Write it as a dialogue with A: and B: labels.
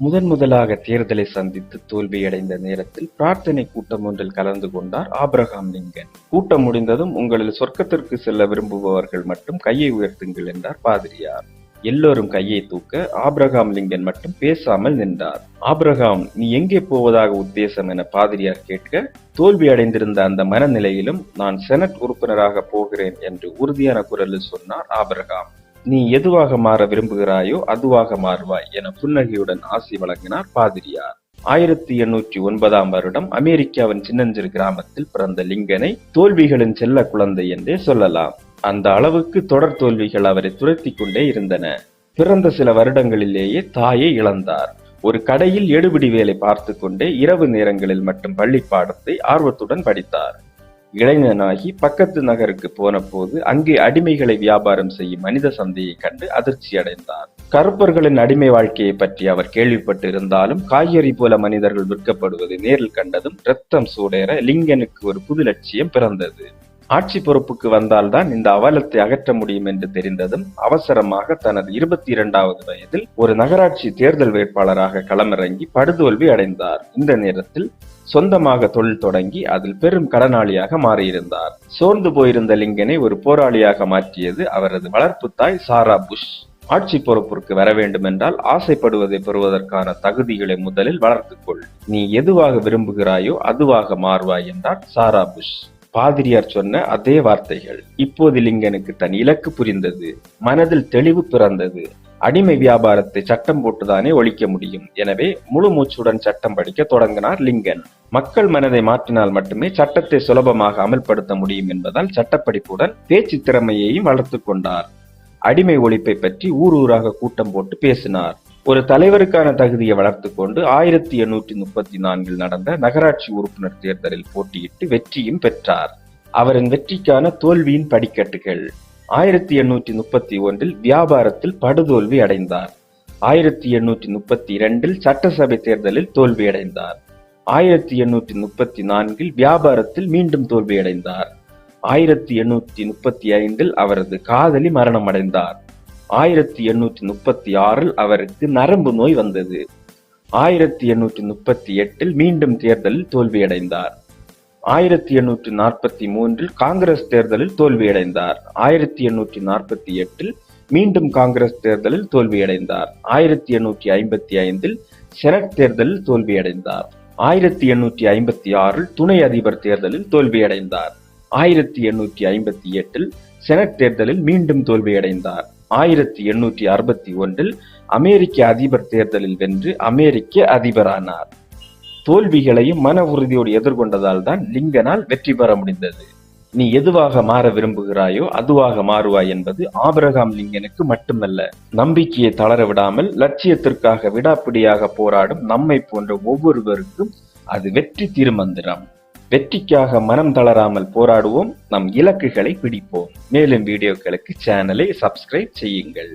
A: முதன் முதலாக தேர்தலை சந்தித்து தோல்வியடைந்த நேரத்தில் பிரார்த்தனை கூட்டம் ஒன்றில் கலந்து கொண்டார் ஆப்ரஹாம் லிங்கன். கூட்டம் முடிந்ததும் உங்களில் சொர்க்கத்திற்கு செல்ல விரும்புபவர்கள் மட்டும் கையை உயர்த்துங்கள் என்றார் பாதிரியார். எல்லோரும் கையை தூக்க ஆப்ரகாம் லிங்கன் மட்டும் பேசாமல் நின்றார். ஆபிரகாம் நீ எங்கே போவதாக உத்தேசம் என பாதிரியார் கேட்க தோல்வி அடைந்திருந்த அந்த மனநிலையிலும் நான் செனட் உறுப்பினராக போகிறேன் என்று உறுதியான குரலில் சொன்னார் ஆபிரகாம். நீ எதுவாக மாற விரும்புகிறாயோ அதுவாக மாறுவாய் என புன்னகையுடன் ஆசி வழங்கினார் பாதிரியார். ஆயிரத்தி எண்ணூற்றி ஒன்பதாம் வருடம் அமெரிக்காவின் சின்னஞ்சிறு கிராமத்தில் பிறந்த லிங்கனை தோல்விகளின் செல்ல குழந்தை என்றே சொல்லலாம். அந்த அளவுக்கு தொடர் தோல்விகள் அவரை துரத்தி கொண்டே இருந்தன. பிறந்த சில வருடங்களிலேயே தாயை இழந்தார். ஒரு கடையில் எடுபிடி வேலை பார்த்து கொண்டே இரவு நேரங்களில் மட்டும் பள்ளி பாடத்தை ஆர்வத்துடன் படித்தார். இளைஞனாகி பக்கத்து நகருக்கு போன போது அங்கே அடிமைகளை வியாபாரம் செய்யும் மனித சந்தையை கண்டு அதிர்ச்சி அடைந்தார். கருப்பர்களின் அடிமை வாழ்க்கையை பற்றி அவர் கேள்விப்பட்டு இருந்தாலும் காய்கறி போல மனிதர்கள் விற்கப்படுவதை நேரில் கண்டதும் ரத்தம் சூடேற லிங்கனுக்கு ஒரு புது லட்சியம் பிறந்தது. ஆட்சி பொறுப்புக்கு வந்தால்தான் இந்த அவலத்தை அகற்ற முடியும் என்று தெரிந்ததும் அவசரமாக தனது இருபத்தி இரண்டாவது வயதில் ஒரு நகராட்சி தேர்தல் வேட்பாளராக களமிறங்கி படுதோல்வி அடைந்தார். இந்த நேரத்தில் சொந்தமாக தொழில் தொடங்கி அதில் பெரும் கடனாளியாக மாறியிருந்தார். சோர்ந்து போயிருந்த லிங்கனை ஒரு போராளியாக மாற்றியது அவரது வளர்ப்பு தாய் சாரா புஷ். ஆட்சி பொறுப்பிற்கு வர வேண்டுமென்றால் ஆசைப்படுவதை பெறுவதற்கான தகுதிகளை முதலில் வளர்த்துக்கொள். நீ எதுவாக விரும்புகிறாயோ அதுவாக மாறுவாய் என்றார் சாரா புஷ். பாதிரியார் சொன்ன அதே வார்த்தைகள் இப்போது லிங்கனுக்கு தன் இலக்கு புரிந்தது மனதில் தெளிவு பிறந்தது. அடிமை வியாபாரத்தை சட்டம் போட்டுதானே ஒழிக்க முடியும். எனவே முழு மூச்சுடன் சட்டம் படிக்க தொடங்கினார் லிங்கன். மக்கள் மனதை மாற்றினால் மட்டுமே சட்டத்தை சுலபமாக அமல்படுத்த முடியும் என்பதால் சட்டப்படிப்புடன் பேச்சு திறமையையும் வளர்த்து கொண்டார். அடிமை ஒழிப்பை பற்றி ஊர் ஊராக கூட்டம் போட்டு பேசினார். ஒரு தலைவருக்கான தகுதியை வளர்த்து கொண்டு ஆயிரத்தி எண்ணூற்றி முப்பத்தி நான்கில் நடந்த நகராட்சி உறுப்பினர் தேர்தலில் போட்டியிட்டு வெற்றியும் பெற்றார். அவரின் வெற்றிக்கான தோல்வியின் படிக்கட்டுகள். ஆயிரத்தி எண்ணூற்றி முப்பத்தி ஒன்றில் வியாபாரத்தில் படுதோல்வி அடைந்தார். ஆயிரத்தி எண்ணூற்றி முப்பத்தி இரண்டில் சட்டசபை தேர்தலில் தோல்வியடைந்தார் ஆயிரத்தி எண்ணூற்றி முப்பத்தி நான்கில் வியாபாரத்தில் மீண்டும் தோல்வியடைந்தார் ஆயிரத்தி எண்ணூற்றி முப்பத்தி ஐந்தில் அவரது காதலி மரணமடைந்தார். ஆயிரத்தி எண்ணூற்றி முப்பத்தி ஆறில் அவருக்கு நரம்பு நோய் வந்தது. ஆயிரத்தி எண்ணூற்றி முப்பத்தி எட்டில் மீண்டும் தேர்தலில் தோல்வியடைந்தார். ஆயிரத்தி எண்ணூற்றி நாற்பத்தி மூன்றில் காங்கிரஸ் தேர்தலில் தோல்வியடைந்தார். ஆயிரத்தி எண்ணூற்றி நாற்பத்தி எட்டில் மீண்டும் காங்கிரஸ் தேர்தலில் தோல்வியடைந்தார். ஆயிரத்தி எண்ணூற்றி ஐம்பத்தி ஐந்தில் செனட் தேர்தலில் தோல்வியடைந்தார். ஆயிரத்தி எண்ணூற்றி ஐம்பத்தி ஆறில் துணை அதிபர் தேர்தலில் தோல்வியடைந்தார். ஆயிரத்தி எண்ணூற்றி ஐம்பத்தி எட்டில் செனட் தேர்தலில் மீண்டும் தோல்வியடைந்தார். ஆயிரத்தி எண்ணூற்றி அறுபத்தி ஒன்றில் அமெரிக்க அதிபர் தேர்தலில் வென்று அமெரிக்க அதிபரானார். தோல்விகளையும் மன உறுதியோடு எதிர்கொண்டதால் தான் லிங்கனால் வெற்றி பெற முடிந்தது. நீ எதுவாக மாற விரும்புகிறாயோ அதுவாக மாறுவாய் என்பது ஆபிரகாம் லிங்கனுக்கு மட்டுமல்ல நம்பிக்கையை தளர விடாமல் லட்சியத்திற்காக விடாப்பிடியாக போராடும் நம்மை போன்ற ஒவ்வொருவருக்கும் அது வெற்றி திருமந்திரம். வெற்றிக்காக மனம் தளராமல் போராடுவோம். நம் இலக்குகளை பிடிப்போம். மேலும் வீடியோக்களுக்கு சேனலை சப்ஸ்கிரைப் செய்யுங்கள்.